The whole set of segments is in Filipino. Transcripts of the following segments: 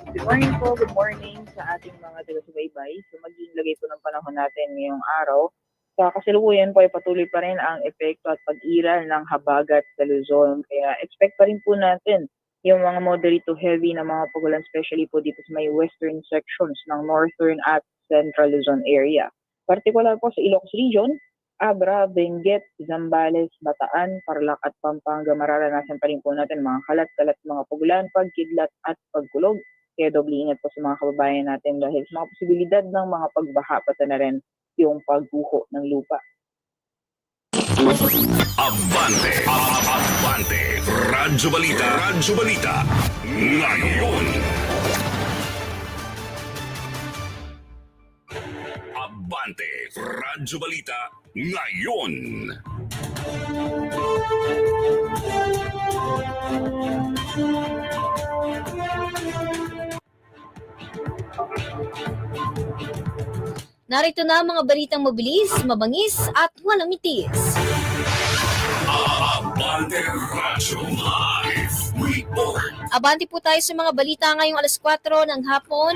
Good morning po, good morning sa ating mga taga-subaybay. So magiging lagay po ng panahon natin ngayong araw. Sa kasalukuyan po ay patuloy pa rin ang epekto at pag-iral ng habagat sa Luzon. Kaya expect pa rin po natin yung mga moderate to heavy na mga pagulan, especially po dito sa may western sections ng northern at central Luzon area. Partikular po sa Ilocos Region, Abra, Benguet, Zambales, Bataan, Tarlac at Pampanga, mararanasan pa rin po natin mga kalat-kalat mga pagulan, pagkidlat at pagkulog. Kaya doble ingat po sa mga kababayan natin dahil sa mga posibilidad ng mga pagbaha pati na rin yung pagguho ng lupa. Abante, Abante, Radyo Balita, Radyo Balita, ngayon. Abante, Radyo Balita, ngayon. Narito na ang mga balitang mabilis, mabangis at walang itis. Abante Radyo Live Report. Abanti po tayo sa mga balita ngayong alas 4 ng hapon.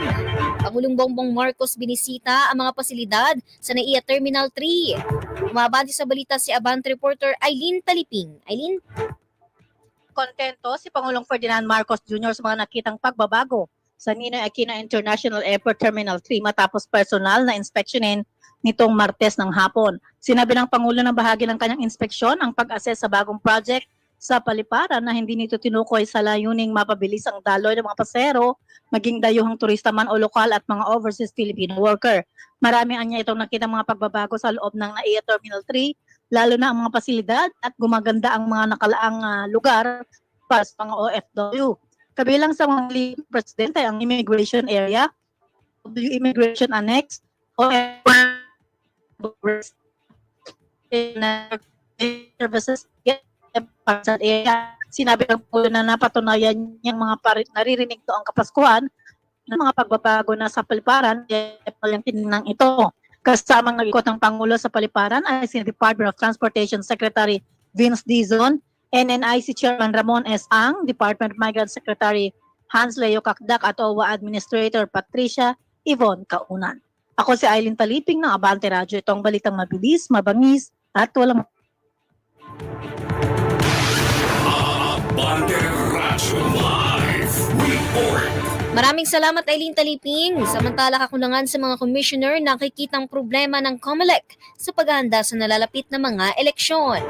Pangulong Bongbong Marcos binisita ang mga pasilidad sa NAIA Terminal 3. Umabanti sa balita si Abante reporter Eileen Taliping. Eileen? kontento si Pangulong Ferdinand Marcos Jr. sa mga nakitang pagbabago sa Ninoy Aquino International Airport Terminal 3 matapos personal na inspeksyonin nitong Martes ng hapon. Sinabi ng Pangulo na bahagi ng kanyang inspeksyon ang pag-assess sa bagong project sa paliparan na hindi nito tinukoy sa layuning mapabilis ang daloy ng mga pasero, maging dayuhang turista man o lokal at mga overseas Filipino worker. Marami anya itong nakita mga pagbabago sa loob ng NAIA Terminal 3 lalo na ang mga pasilidad at gumaganda ang mga nakalaang ah, lugar para sa mga OFW. Kabilang sa mga presidente ang immigration area, W Immigration Annex, OFW services area. Sinabi ng pulo na napatunayan niyang mga pari- naririnig to ang kapaskuhan ng mga pagbabago na sa paliparan, yung tinignan ito. Kasamang nag-ikot ng Pangulo sa paliparan ay si Department of Transportation Secretary Vince Dizon, NNIC Chairman Ramon S. Ang, Department of Migrant Secretary Hans Leo Kakdak at OWA Administrator Patricia Yvonne Kaunan. Ako si Eileen Taliping ng Abante Radio. Ito ang balitang mabilis, mabangis at walang Abante Radyo Live Report. Maraming salamat Eileen Taliping. Samantala kakulangan sa mga commissioner nakikitang problema ng COMELEC sa paghahanda sa nalalapit na mga eleksyon.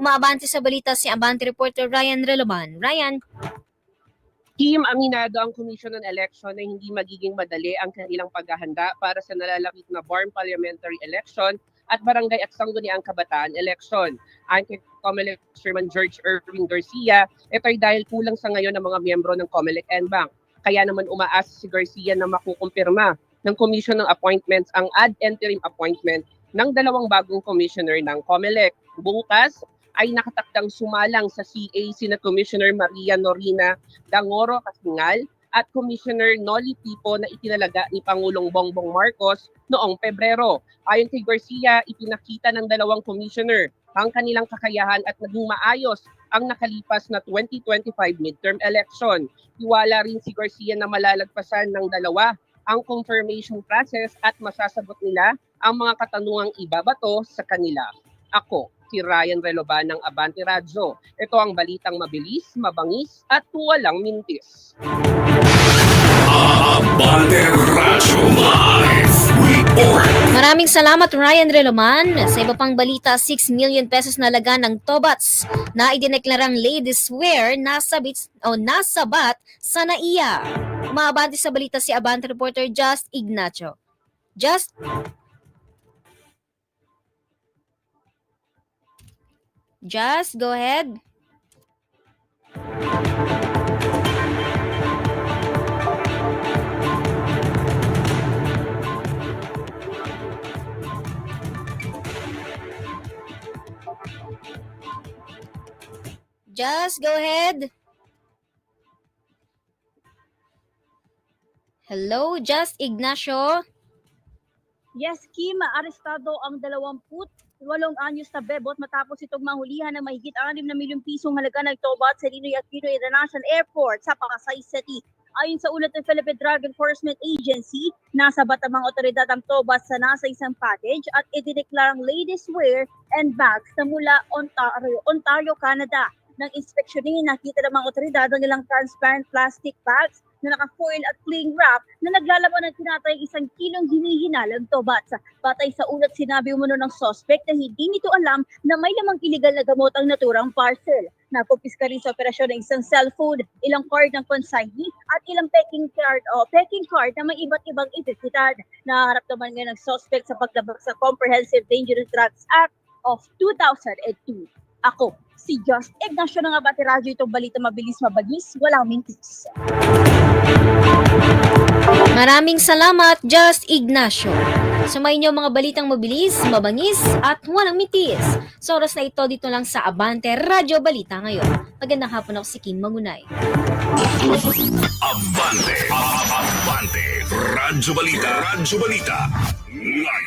Umaabante sa balita si Abante reporter Ryan Reloban. Ryan? Kim, aminado ang Commission on Election na hindi magiging madali ang kanilang paghahanda para sa nalalapit na BARM parliamentary election at barangay at sangguniang kabataan election. Kay COMELEC Chairman George Irving Garcia, ito ay dahil kulang sa ngayon ng mga miyembro ng COMELEC NBank. Kaya naman umaasa si Garcia na makukumpirma ng Commission ng Appointments ang ad interim appointment ng dalawang bagong commissioner ng COMELEC. Bukas ay nakatakdang sumalang sa CA sina Commissioner Maria Norina Dangoro Kasingal at Commissioner Noli Pipo na itinalaga ni Pangulong Bongbong Marcos noong Pebrero. Ayon kay Garcia, ipinakita ng dalawang commissioner ang kanilang kakayahan at naging maayos ang nakalipas na 2025 midterm election. Iwala rin si Garcia na malalagpasan ng dalawa ang confirmation process at masasagot nila ang mga katanungang ibabato sa kanila. Ako, si Ryan Reloban ng Abante Radyo. Ito ang balitang mabilis, mabangis at walang mintis. Abante Radyo Live Report. Maraming salamat Ryan Reloman. Sa iba pang balita, 6 million pesos na laga ng Tobats na idineklarang ladies wear nasabit o nasabat sa NAIA. Umaabante sa balita si Abante reporter Just Ignacio. Just Just go ahead. Just go ahead. Hello, Just Ignacio. Yes, Kim, arestado ang 28 anyos na bebot matapos itong mahulihan ng mahigit 6 na milyong pisong halaga ng tobat sa Ninoy Aquino International Airport sa Pasay City. Ayon sa ulat ng Philippine Drug Enforcement Agency, nasa ang mga otoridad ang tobat sa nasa isang package at idineklarang ladies wear and bags na mula Ontario, Ontario, Canada. Nang inspeksyonin, nakita ng mga otoridad ang ilang transparent plastic bags na naka-foil at cling wrap na naglalaman ng tinatay isang kilong hinihinalang tobats. Batay sa ulat, sinabi umano ng suspect na hindi nito alam na may lamang illegal na gamot ang naturang parcel. Nakupiska rin sa operasyon ng isang cellphone, ilang card ng consignee at ilang packing card o packing card na may iba't ibang identidad. Naharap naman ngayon ng suspect sa paglabag sa Comprehensive Dangerous Drugs Act of 2002. Ako, si Josh Ignacio na nga ba radyo itong balita mabilis mabagis, walang mintis. Maraming salamat, Just Ignacio. Sumayin niyo mga balitang mabilis, mabangis, at walang mitis. Sa oras na ito, dito lang sa Abante Radyo Balita ngayon. Magandang hapon ako si Kim Magunay. Abante. Abante. Radyo Balita. Radyo Balita. Ngayon.